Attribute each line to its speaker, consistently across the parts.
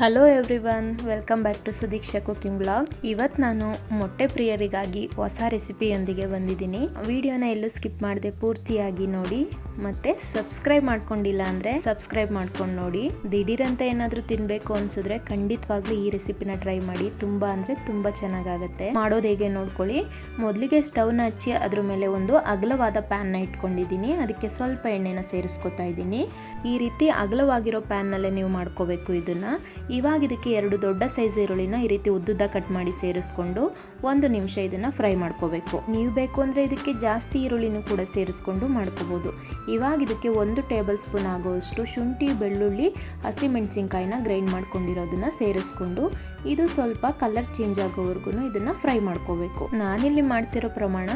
Speaker 1: Hello everyone welcome back to Sudeeksha cooking blog ಇವತ್ತು ನಾನು ಮೊಟ್ಟೆ ಪ್ರಿಯರಿಗಾಗಿ ಹೊಸ ರೆಸಿಪಿಯೊಂದಿಗೆ ಬಂದಿದ್ದೀನಿ. ವಿಡಿಯೋನ ಎಲ್ಲೂ ಸ್ಕಿಪ್ ಮಾಡದೆ ಪೂರ್ತಿಯಾಗಿ ನೋಡಿ, ಮತ್ತೆ ಸಬ್ಸ್ಕ್ರೈಬ್ ಮಾಡ್ಕೊಂಡಿಲ್ಲ ಅಂದರೆ ಸಬ್ಸ್ಕ್ರೈಬ್ ಮಾಡ್ಕೊಂಡು ನೋಡಿ. ದಿಢೀರಂತ ಏನಾದರೂ ತಿನ್ನಬೇಕು ಅನ್ಸಿದ್ರೆ ಖಂಡಿತವಾಗ್ಲೂ ಈ ರೆಸಿಪಿನ ಟ್ರೈ ಮಾಡಿ. ತುಂಬ ಅಂದರೆ ತುಂಬ ಚೆನ್ನಾಗಾಗತ್ತೆ. ಮಾಡೋದು ಹೇಗೆ ನೋಡ್ಕೊಳ್ಳಿ. ಮೊದಲಿಗೆ ಸ್ಟವ್ನ ಹಚ್ಚಿ ಅದ್ರ ಮೇಲೆ ಒಂದು ಅಗಲವಾದ ಪ್ಯಾನ್ನ ಇಟ್ಕೊಂಡಿದ್ದೀನಿ. ಅದಕ್ಕೆ ಸ್ವಲ್ಪ ಎಣ್ಣೆನ ಸೇರಿಸ್ಕೊತಾ ಇದ್ದೀನಿ. ಈ ರೀತಿ ಅಗಲವಾಗಿರೋ ಪ್ಯಾನ್ನಲ್ಲೇ ನೀವು ಮಾಡ್ಕೋಬೇಕು ಇದನ್ನ. ಇವಾಗ ಇದಕ್ಕೆ ಎರಡು ದೊಡ್ಡ ಸೈಜ್ ಈರುಳ್ಳಿನ ಈ ರೀತಿ ಉದ್ದುದ್ದ ಕಟ್ ಮಾಡಿ ಸೇರಿಸ್ಕೊಂಡು ಒಂದು ನಿಮಿಷ ಇದನ್ನ ಫ್ರೈ ಮಾಡ್ಕೋಬೇಕು. ನೀವು ಬೇಕು ಅಂದರೆ ಇದಕ್ಕೆ ಜಾಸ್ತಿ ಈರುಳ್ಳಿನೂ ಕೂಡ ಸೇರಿಸ್ಕೊಂಡು ಮಾಡ್ಕೋಬೋದು. ಇವಾಗ ಇದಕ್ಕೆ ಒಂದು ಟೇಬಲ್ ಸ್ಪೂನ್ ಆಗುವಷ್ಟು ಶುಂಠಿ, ಬೆಳ್ಳುಳ್ಳಿ, ಹಸಿಮೆಣಸಿನ್ಕಾಯಿನ ಗ್ರೈಂಡ್ ಮಾಡ್ಕೊಂಡಿರೋದನ್ನ ಸೇರಿಸ್ಕೊಂಡು ಇದು ಸ್ವಲ್ಪ ಕಲರ್ ಚೇಂಜ್ ಆಗೋವರೆಗೂ ಇದನ್ನ ಫ್ರೈ ಮಾಡ್ಕೋಬೇಕು. ನಾನಿಲ್ಲಿ ಮಾಡ್ತಿರೋ ಪ್ರಮಾಣ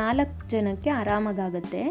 Speaker 1: ನಾಲ್ಕು ಜನಕ್ಕೆ ಆರಾಮಾಗುತ್ತೆ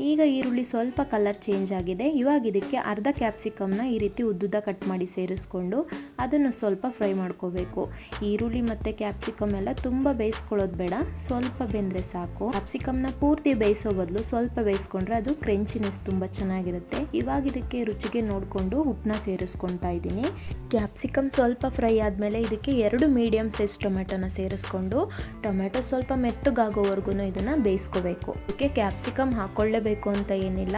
Speaker 1: ಈಗ ಈರುಳ್ಳಿ ಸ್ವಲ್ಪ ಕಲರ್ ಚೇಂಜ್ ಆಗಿದೆ. ಇವಾಗ ಇದಕ್ಕೆ ಅರ್ಧ ಕ್ಯಾಪ್ಸಿಕಮ್ನ ಈ ರೀತಿ ಉದ್ದುದ ಕಟ್ ಮಾಡಿ ಸೇರಿಸ್ಕೊಂಡು ಅದನ್ನು ಸ್ವಲ್ಪ ಫ್ರೈ ಮಾಡ್ಕೋಬೇಕು. ಈರುಳ್ಳಿ ಮತ್ತು ಕ್ಯಾಪ್ಸಿಕಮ್ ಎಲ್ಲ ತುಂಬ ಬೇಯಿಸ್ಕೊಳ್ಳೋದು ಬೇಡ. ಸ್ವಲ್ಪ ಬೆಂದರೆ ಸಾಕು. ಕ್ಯಾಪ್ಸಿಕಮ್ನ ಪೂರ್ತಿ ಬೇಯಿಸೋ ಬದಲು ಸ್ವಲ್ಪ ಬೇಯಿಸ್ಕೊಂಡ್ರೆ ಅದು ಕ್ರೆಂಚಿನೆಸ್ ತುಂಬ ಚೆನ್ನಾಗಿರುತ್ತೆ. ಇವಾಗ ಇದಕ್ಕೆ ರುಚಿಗೆ ನೋಡಿಕೊಂಡು ಉಪ್ಪನ್ನ ಸೇರಿಸ್ಕೊತಾ ಇದ್ದೀನಿ. ಕ್ಯಾಪ್ಸಿಕಮ್ ಸ್ವಲ್ಪ ಫ್ರೈ ಆದಮೇಲೆ ಇದಕ್ಕೆ ಎರಡು ಮೀಡಿಯಮ್ ಸೈಜ್ ಟೊಮೆಟೊನ ಸೇರಿಸ್ಕೊಂಡು ಟೊಮೆಟೊ ಸ್ವಲ್ಪ ಮೆತ್ತಗಾಗೋವರೆಗೂ ಇದನ್ನು ಬೇಯಿಸ್ಕೋಬೇಕು. ಇದಕ್ಕೆ ಕ್ಯಾಪ್ಸಿಕಮ್ ಹಾಕೊಳ್ಳೇಬೇಕು. ಅಂತ ಏನಿಲ್ಲ,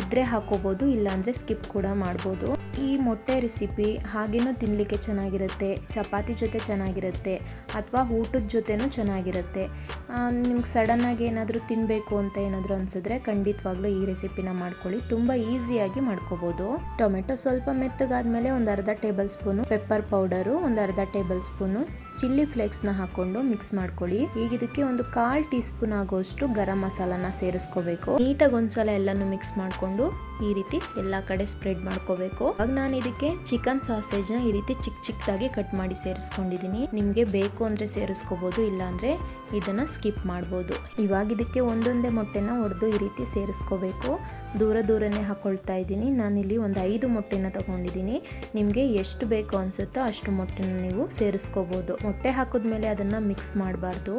Speaker 1: ಇದ್ರೆ ಹಾಕೋಬೋದು, ಇಲ್ಲಾಂದರೆ ಸ್ಕಿಪ್ ಕೂಡ ಮಾಡ್ಬೋದು. ಈ ಮೊಟ್ಟೆ ರೆಸಿಪಿ ಹಾಗೇನೂ ತಿನ್ನಲಿಕ್ಕೆ ಚೆನ್ನಾಗಿರುತ್ತೆ, ಚಪಾತಿ ಜೊತೆ ಚೆನ್ನಾಗಿರುತ್ತೆ, ಅಥವಾ ಊಟದ ಜೊತೆನೂ ಚೆನ್ನಾಗಿರುತ್ತೆ. ನಿಮ್ಗೆ ಸಡನ್ನಾಗಿ ಏನಾದರೂ ತಿನ್ನಬೇಕು ಅಂತ ಏನಾದರೂ ಅನಿಸಿದ್ರೆ ಖಂಡಿತವಾಗ್ಲೂ ಈ ರೆಸಿಪಿನ ಮಾಡ್ಕೊಳ್ಳಿ. ತುಂಬ ಈಸಿಯಾಗಿ ಮಾಡ್ಕೋಬೋದು. ಟೊಮೆಟೊ ಸ್ವಲ್ಪ ಮೆತ್ತಗಾದ್ಮೇಲೆ ಒಂದು ಅರ್ಧ ಟೇಬಲ್ ಸ್ಪೂನು ಪೆಪ್ಪರ್ ಪೌಡರು ಒಂದು ಅರ್ಧ ಟೇಬಲ್ ಸ್ಪೂನು ಚಿಲ್ಲಿ ಫ್ಲೇಕ್ಸ್ನ ಹಾಕೊಂಡು ಮಿಕ್ಸ್ ಮಾಡ್ಕೊಳ್ಳಿ. ಈಗ ಇದಕ್ಕೆ ಒಂದು ಕಾಲ್ ಟೀ ಸ್ಪೂನ್ ಆಗೋಷ್ಟು ಗರಂ ಮಸಾಲಾನ ಸೇರಿಸ್ಕೋಬೇಕು. ನೀಟಾಗಿ ಒಂದ್ಸಲ ಎಲ್ಲಾನು ಮಿಕ್ಸ್ ಮಾಡಿಕೊಂಡು ಈ ರೀತಿ ಎಲ್ಲ ಕಡೆ ಸ್ಪ್ರೆಡ್ ಮಾಡ್ಕೋಬೇಕು. ಆಗ ನಾನು ಇದಕ್ಕೆ ಚಿಕನ್ ಸಾಸೇಜ್ನ ಈ ರೀತಿ ಚಿಕ್ಕ ಚಿಕ್ಕದಾಗಿ ಕಟ್ ಮಾಡಿ ಸೇರಿಸ್ಕೊಂಡಿದ್ದೀನಿ ನಿಮಗೆ ಬೇಕು ಅಂದರೆ ಸೇರಿಸ್ಕೋಬೋದು ಇಲ್ಲಾಂದರೆ ಇದನ್ನು ಸ್ಕಿಪ್ ಮಾಡ್ಬೋದು. ಇವಾಗ ಇದಕ್ಕೆ ಒಂದೊಂದೇ ಮೊಟ್ಟೆನ ಒಡೆದು ಈ ರೀತಿ ಸೇರಿಸ್ಕೋಬೇಕು. ದೂರ ದೂರನೇ ಹಾಕೊಳ್ತಾ ಇದ್ದೀನಿ. ನಾನಿಲ್ಲಿ ಒಂದು ಐದು ಮೊಟ್ಟೆನ ತಗೊಂಡಿದ್ದೀನಿ ನಿಮಗೆ ಎಷ್ಟು ಬೇಕು ಅನಿಸುತ್ತೋ ಅಷ್ಟು ಮೊಟ್ಟೆನ ನೀವು ಸೇರಿಸ್ಕೋಬೋದು. ಮೊಟ್ಟೆ ಹಾಕಿದ್ಮೇಲೆ ಅದನ್ನು ಮಿಕ್ಸ್ ಮಾಡಬಾರ್ದು.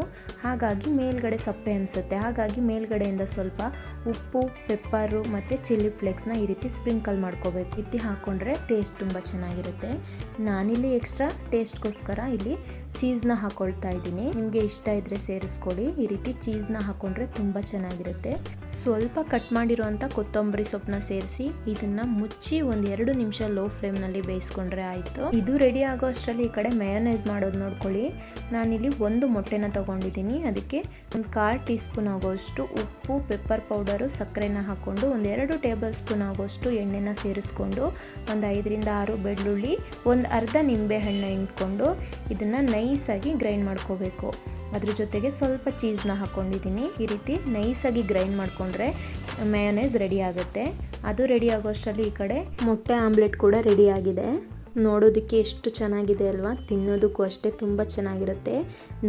Speaker 1: ಹಾಗಾಗಿ ಮೇಲ್ಗಡೆ ಸಪ್ಪೆ ಅನಿಸುತ್ತೆ. ಹಾಗಾಗಿ ಮೇಲ್ಗಡೆಯಿಂದ ಸ್ವಲ್ಪ ಉಪ್ಪು, ಪೆಪ್ಪರು ಮತ್ತು ಚಿಲ್ಲಿ ಫ್ಲೇಕ್ಸ್ನ ಈ ರೀತಿ ಸ್ಪ್ರಿಂಕಲ್ ಮಾಡ್ಕೋಬೇಕು. ಇತ್ತಿ ಹಾಕ್ಕೊಂಡ್ರೆ ಟೇಸ್ಟ್ ತುಂಬ ಚೆನ್ನಾಗಿರುತ್ತೆ. ನಾನಿಲ್ಲಿ ಎಕ್ಸ್ಟ್ರಾ ಟೇಸ್ಟ್ಗೋಸ್ಕರ ಇಲ್ಲಿ ಚೀಸ್ನ ಹಾಕೊಳ್ತಾ ಇದ್ದೀನಿ. ನಿಮಗೆ ಇಷ್ಟ ಇದ್ರೆ ಸೇರಿಸ್ಕೊಳ್ಳಿ ಈ ರೀತಿ ಚೀಸ್ನ ಹಾಕೊಂಡ್ರೆ ತುಂಬ ಚೆನ್ನಾಗಿರುತ್ತೆ. ಸ್ವಲ್ಪ ಕಟ್ ಮಾಡಿರುವಂಥ ಕೊತ್ತಂಬರಿ ಸೊಪ್ಪನ್ನ ಸೇರಿಸಿ ಇದನ್ನ ಮುಚ್ಚಿ ಒಂದು ಎರಡು ನಿಮಿಷ ಲೋ ಫ್ಲೇಮ್ನಲ್ಲಿ ಬೇಯಿಸ್ಕೊಂಡ್ರೆ ಆಯಿತು. ಇದು ರೆಡಿ ಆಗೋ ಅಷ್ಟರಲ್ಲಿ ಈ ಕಡೆ ಮಯೋನೈಸ್ ಮಾಡೋದು ನೋಡ್ಕೊಳ್ಳಿ. ನಾನಿಲ್ಲಿ ಒಂದು ಮೊಟ್ಟೆನ ತೊಗೊಂಡಿದ್ದೀನಿ. ಅದಕ್ಕೆ ಒಂದು ಕಾಲು ಟೀ ಸ್ಪೂನ್ ಆಗೋಷ್ಟು ಉಪ್ಪು ಪೆಪ್ಪರ್ ಪೌಡರು ಸಕ್ಕರೆನ ಹಾಕ್ಕೊಂಡು ಒಂದು ಎರಡು ಟೇಬಲ್ ಸ್ಪೂನ್ ಆಗೋಷ್ಟು ಎಣ್ಣೆನ ಸೇರಿಸ್ಕೊಂಡು ಒಂದು ಐದರಿಂದ ಆರು ಬೆಳ್ಳುಳ್ಳಿ, ಒಂದು ಅರ್ಧ ನಿಂಬೆ ಹಣ್ಣು ಇಟ್ಕೊಂಡು ಇದನ್ನು ನೈಸಾಗಿ ಗ್ರೈಂಡ್ ಮಾಡ್ಕೋಬೇಕು. ಅದ್ರ ಜೊತೆಗೆ ಸ್ವಲ್ಪ ಚೀಸ್ನ ಹಾಕ್ಕೊಂಡಿದ್ದೀನಿ ಈ ರೀತಿ ನೈಸಾಗಿ ಗ್ರೈಂಡ್ ಮಾಡಿಕೊಂಡ್ರೆ ಮಯೋನೈಸ್ ರೆಡಿ ಆಗುತ್ತೆ. ಅದು ರೆಡಿ ಆಗೋಷ್ಟರಲ್ಲಿ ಈ ಕಡೆ ಮೊಟ್ಟೆ ಆಮ್ಲೆಟ್ ಕೂಡ ರೆಡಿ ಆಗಿದೆ. ನೋಡೋದಕ್ಕೆ ಎಷ್ಟು ಚೆನ್ನಾಗಿದೆ ಅಲ್ವಾ? ತಿನ್ನೋದಕ್ಕೂ ಅಷ್ಟೇ ತುಂಬ ಚೆನ್ನಾಗಿರುತ್ತೆ.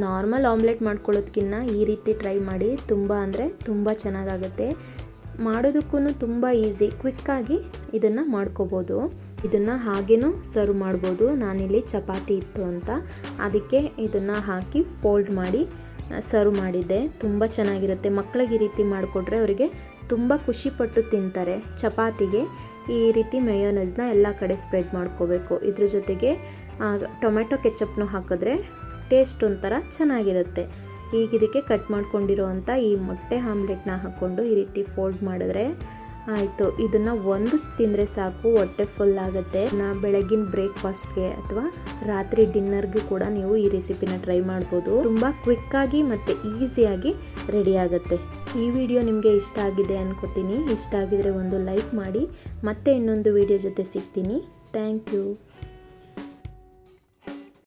Speaker 1: ನಾರ್ಮಲ್ ಆಮ್ಲೆಟ್ ಮಾಡ್ಕೊಳ್ಳೋದಕ್ಕಿಂತ ಈ ರೀತಿ ಟ್ರೈ ಮಾಡಿ. ತುಂಬ ಅಂದರೆ ತುಂಬ ಚೆನ್ನಾಗಾಗುತ್ತೆ. ಮಾಡೋದಕ್ಕೂ ತುಂಬ ಈಸಿ ಕ್ವಿಕ್ಕಾಗಿ ಇದನ್ನು ಮಾಡ್ಕೋಬೋದು. ಇದನ್ನು ಹಾಗೇನೂ ಸರ್ವ್ ಮಾಡ್ಬೋದು. ನಾನಿಲ್ಲಿ ಚಪಾತಿ ಇತ್ತು ಅಂತ. ಅದಕ್ಕೆ ಇದನ್ನು ಹಾಕಿ ಫೋಲ್ಡ್ ಮಾಡಿ ಸರ್ವ್ ಮಾಡಿದ್ದೆ. ತುಂಬ ಚೆನ್ನಾಗಿರುತ್ತೆ. ಮಕ್ಕಳಿಗೆ ಈ ರೀತಿ ಮಾಡಿಕೊಟ್ರೆ ಅವರಿಗೆ ತುಂಬ ಖುಷಿಪಟ್ಟು ತಿಂತಾರೆ. ಚಪಾತಿಗೆ ಈ ರೀತಿ ಮೆಯೋನೈಸ್ನ ಎಲ್ಲ ಕಡೆ ಸ್ಪ್ರೆಡ್ ಮಾಡ್ಕೋಬೇಕು. ಇದ್ರ ಜೊತೆಗೆ ಟೊಮೆಟೊ ಕೆಚಪ್ನು ಹಾಕಿದ್ರೆ ಟೇಸ್ಟ್ ಒಂಥರ ಚೆನ್ನಾಗಿರುತ್ತೆ. ಈಗ ಇದಕ್ಕೆ ಕಟ್ ಮಾಡ್ಕೊಂಡಿರೋ ಅಂಥ ಈ ಮೊಟ್ಟೆ ಆಮ್ಲೆಟ್ನ ಹಾಕ್ಕೊಂಡು ಈ ರೀತಿ ಫೋಲ್ಡ್ ಮಾಡಿದ್ರೆ ಆಯಿತು. ಇದನ್ನು ಒಂದು ತಿಂದರೆ ಸಾಕು, ಹೊಟ್ಟೆ ಫುಲ್ ಆಗುತ್ತೆ. ನಾ ಬೆಳಗಿನ ಬ್ರೇಕ್ಫಾಸ್ಟ್ಗೆ ಅಥವಾ ರಾತ್ರಿ ಡಿನ್ನರ್ಗೂ ಕೂಡ ನೀವು ಈ ರೆಸಿಪಿನ ಟ್ರೈ ಮಾಡ್ಬೋದು. ತುಂಬ ಕ್ವಿಕ್ಕಾಗಿ ಮತ್ತು ಈಸಿಯಾಗಿ ರೆಡಿ ಆಗುತ್ತೆ. ಈ ವಿಡಿಯೋ ನಿಮಗೆ ಇಷ್ಟ ಆಗಿದೆ ಅನ್ಕೋತೀನಿ. ಇಷ್ಟ ಆಗಿದ್ರೆ ಒಂದು ಲೈಕ್ ಮಾಡಿ. ಮತ್ತೆ ಇನ್ನೊಂದು ವಿಡಿಯೋ ಜೊತೆ ಸಿಗ್ತೀನಿ. Thank you